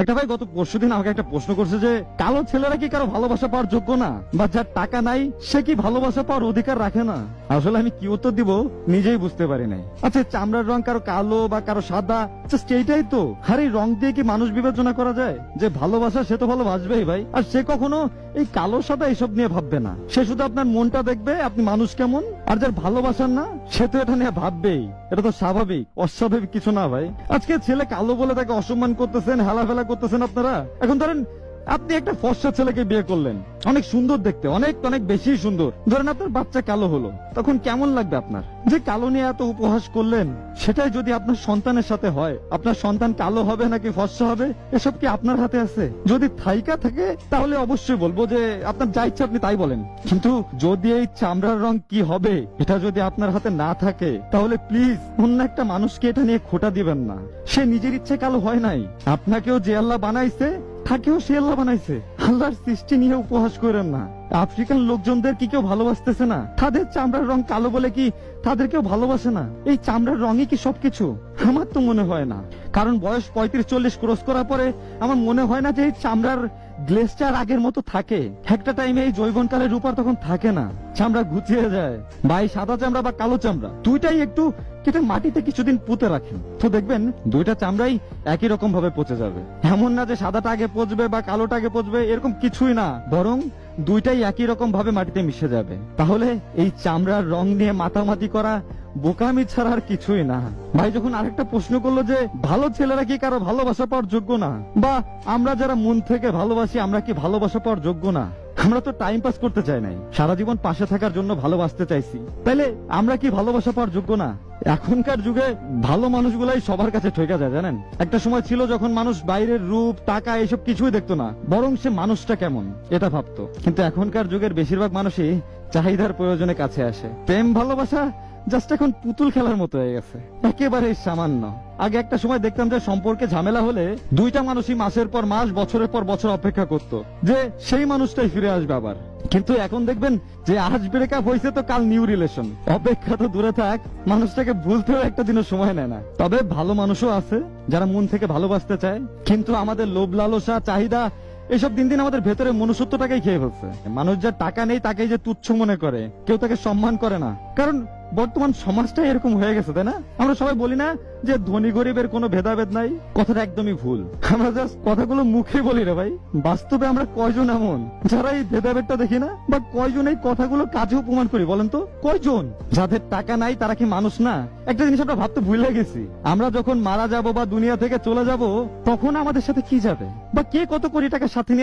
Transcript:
একটা ভাই গত পরশুদিন আমাকে একটা প্রশ্ন করছে যে, কালো ছেলেরা কি কারও ভালোবাসা পাওয়ার যোগ্য না? বা যার টাকা নাই, সে কি ভালোবাসা পাওয়ার অধিকার রাখে না? আসলে আমি কি উত্তর দিব নিজেই বুঝতে পারি নাই। আচ্ছা চামড়ার রং কারও কালো বা কারও সাদা? জাস্ট এইটাই তো। আর, এই রং দিয়ে কি মানুষ বিবেচনা করা যায়? যে ভালোবাসা সে তো ভালোবাসবেই ভাই। আর সে কখনো এই কালো সাদা এইসব নিয়ে ভাববে না। সে শুধু আপনার মনটা দেখবে, আপনি মানুষ কেমন? আর যার ভালোবাসার না, সে তো এটা নিয়ে ভাববেই। এটা তো স্বাভাবিক, অস্বাভাবিক কিছু না ভাই। আজকে ছেলে কালো বলে তাকে অসম্মান করতেছেন, হেলাফেলা করতেছেন আপনারা? এখন ধরেন আপনি একটা ফর্সা ছেলেকে বিয়ে করলেন। অনেক সুন্দর দেখতে, অনেক অনেক বেশি সুন্দর। ধরেন আপনার বাচ্চা কালো হলো, তখন কেমন লাগবে আপনার? যে কালো নিয়ে এত উপহাস করলেন, সেটাই যদি আপনার সন্তানের সাথে হয়, আপনার সন্তান কালো হবে নাকি ফর্সা হবে, এসব কি আপনার হাতে আছে? যদি থাইকা থাকে, তাহলে অবশ্যই বলব যে, আপনার যা ইচ্ছা আপনি তাই বলেন। কিন্তু যদি এই চামড়ার রং কি হবে, এটা যদি আপনার হাতে না থাকে, তাহলে প্লিজ, অন্য একটা মানুষকে এটা নিয়ে খোটা দিবেন না। সে নিজের ইচ্ছে কালো হয় নাই। আপনাকেও যে আল্লাহ বানাইছে তাকেও সে আল্লাহ বানাইছে। আল্লাহর সৃষ্টি নিয়ে উপহাস করেন না। আফ্রিকান লোকজনদের কি কেউ ভালোবাসতেছে না? তাদের চামড়ার রং কালো বলে কি তাদের কেউ ভালোবাসে না? এই চামড়ার রঙই কি সবকিছু? আমার তো মনে হয় না। কারণ বয়স পঁয়ত্রিশ চল্লিশ ক্রস করার পরে আমার মনে হয় না যে এই চামড়ার গ্লেসটার আগের মতো থাকে। একটা টাইমে এই জৈবন কালের রূপার তখন থাকে না। চামড়া ঘুচিয়ে যায়। ভাই সাদা চামড়া বা কালো চামড়া। দুইটাই একটু কেটে মাটিতে কিছুদিন পুঁতে রাখেন। তো দেখবেন, দুইটা চামড়াই একই রকম ভাবে পচে যাবে। এমন না যে সাদাটা আগে পচবে বা কালোটা আগে পচবে, এরকম কিছুই না। বরং দুইটাই একই রকম ভাবে মাটিতে মিশে যাবে। তাহলে এই চামড়ার রং নিয়ে মাতামাতি করা বোকামি ছাড়া আর কিছুই না। ভাই, যখন আরেকটা প্রশ্ন করল যে, ভালো ছেলেরা কি কারও ভালোবাসা পাওয়ার যোগ্য না? বা, আমরা যারা মন থেকে ভালোবাসি, আমরা কি ভালোবাসা পাওয়ার যোগ্য না? আমরা তো টাইম পাস করতে চাই নাই। সারা জীবন পাশে থাকার জন্য ভালোবাসতে চাইছি। তাইলে আমরা কি ভালোবাসা পাওয়ার যোগ্য না? এখনকার যুগে ভালো মানুষগুলাই সবার কাছে ঠেকা যায়, জানেন? একটা সময় ছিল যখন মানুষ বাইরের রূপ, টাকা, এসব কিছুই দেখতো না, বরং সে মানুষটা কেমন, এটা ভাবতো। কিন্তু এখনকার যুগের বেশিরভাগ মানুষই চাহিদার প্রয়োজনে কাছে আসে। প্রেম, ভালোবাসা জাস্ট এখন পুতুল খেলার মতো হয়ে গেছে। একেবারে সামান্য। আগে একটা সময় দেখতাম যে সম্পর্কে ঝামেলা হলে দুইটা মানুষই মাসের পর মাস, বছরের পর বছর অপেক্ষা করত, যে সেই মানুষটাই ফিরে আসবে আবার। কিন্তু এখন দেখবেন যে আজ ব্রেকআপ হয়েছে তো কাল নিউ রিলেশন অপেক্ষা তো দূরে থাক, মানুষটাকে ভুলতেও একটা দিনের সময় নেয় না। তবে ভালো মানুষও আছে, যারা মন থেকে ভালোবাসতে চায়, কিন্তু আমাদের লোভ, লালসা, চাহিদা, এসব দিন দিন আমাদের ভেতরে মনুষ্যত্বটাকেই খেয়ে ফেলছে। মানুষ যার টাকা নেই তাকেই যে তুচ্ছ মনে করে, কেউ তাকে সম্মান করে না। কারণ বর্তমান সমাজটা এরকম হয়ে গেছে, তাই না? আমরা সবাই বলি না যে ধনী গরিবের কোনো ভেদাভেদ নাই, কথাটা একদমই ভুল। আমরা জাস্ট কথাগুলো মুখে বলি রে ভাই। বাস্তবে আমরা কয়জন এমন? যারা এই ভেদাভেদটা দেখি না, বা কয়জন এই কথাগুলো কাজেও প্রমাণ করি, বলেন তো? কয়জন? যাদের টাকা নাই, তারা কি মানুষ না? একটা জিনিস আমরা ভাবতে ভুলে গেছি। আমরা যখন মারা যাব বা দুনিয়া থেকে চলে যাব, তখন আমাদের সাথে কি যাবে? বা কে কত কোটি টাকা সাথে নিয়ে